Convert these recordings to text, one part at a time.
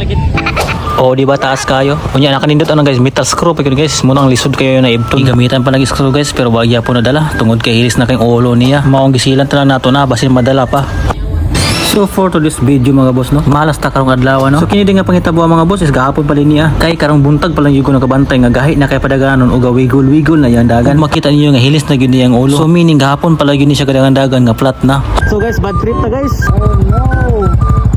lagi. O di ba taas kayo? Unya nakanindot ano guys, metal screw pa guys. Munang lisod kayo na ibton. Gamitan pa lagi screw guys, pero wag po nadala. Tungod kay hilis na kayong ulo niya. Maong gisilan ta lang nato na basin madala pa. So for to this video mga boss no, malas ta karong adlaw no. So kini din nga pangitabo mga boss is gahapon pa niya. Kay karong buntag pa lang yung nakabantay nga gahi na kay padaganon o gawigol wigol na yan dagan. Kung makita niyo nga hilis na gyud niya ang ulo. So meaning gahapon pala gyud ni siya kadagan dagan nga flat na. So guys, bad trip na guys. Oh no.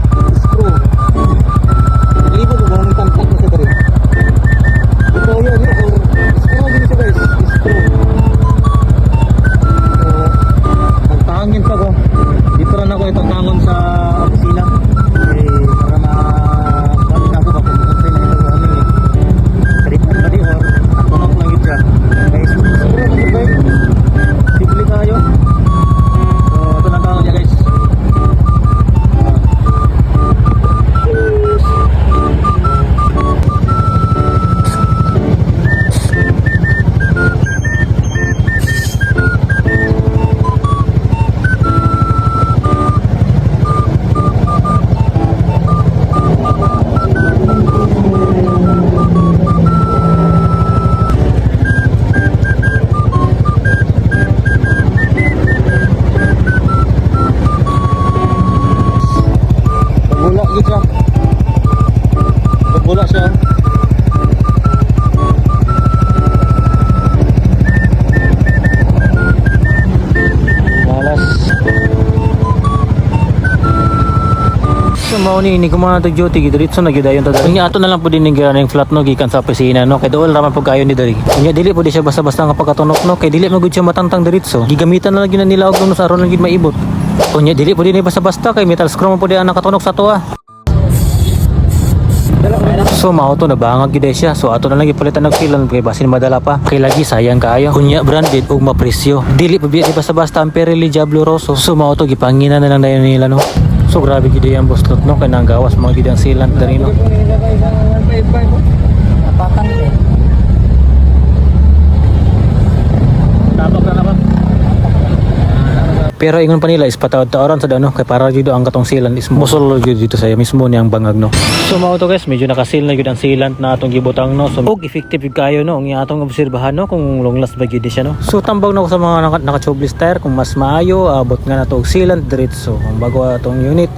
So mao ni ni kumana to duty gidiritso na gyud ayon ta. Nya ato na lang pud din ning flat no gikan sa opisina no kay dool raman pud kayo ni diri. Nya dili pud siya basta-basta nga pagkatunok no kay dili magud siya matantang diritso. Gigamitan na lang gyud na nila og sa aron lang gyud maibot. Unya dili pud din basta-basta kay metal screw man pud ang nakatunok sa tuwa. So mao to nabangag gyud siya. So ato na lang gipalitan og silan kay basin madala pa. Kay lagi sayang kaayo. Kunya branded ug mapresyo. Dili pa biya basta-basta ang Pirelli Diablo Rosso. So mao to gipangina na lang dayon nila no. So grabe gyud ang boslot no kay nang gawas mga gyud ang silan diri no. Napatang eh. Tabak na ba? Pero ingon pa nila is patawad-tawaran sa dano kay para jud ang katong silan is musol jud dito sa mismo niyang bangag no. So mao to guys, medyo nakasil na jud ang silan na atong gibutang no. So og effective jud kayo no ang atong obserbahan no kung long last ba jud siya no. So tambag na ko sa mga naka, naka tubeless tire kung mas maayo abot nga na to og silan diretso ang bago atong unit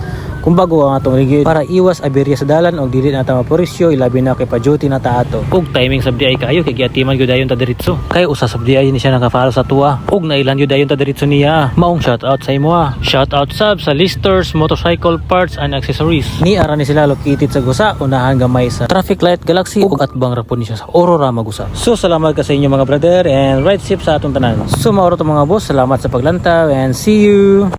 kung bago ang atong rigid para iwas aberya sa dalan og dili na ta mapurisyo ilabi na kay pa-duty na ta ato. Ug timing sa ay kayo kay giatiman gyud dayon ta diretso. Kay usa sa DI ni siya nakafalo sa tuwa. Ug nailan gyud dayon ta diretso niya. Maong shout out sa imo ah. Shout out sab sa listers, motorcycle parts and accessories. Ni ara ni sila located sa Gusa, unahan gamay sa Traffic Light Galaxy ug atbang ra po ni siya sa Aurora Magusa. So salamat ka sa inyo mga brother and right sip sa atong tanan. So mauro to mga boss, salamat sa paglantaw and see you.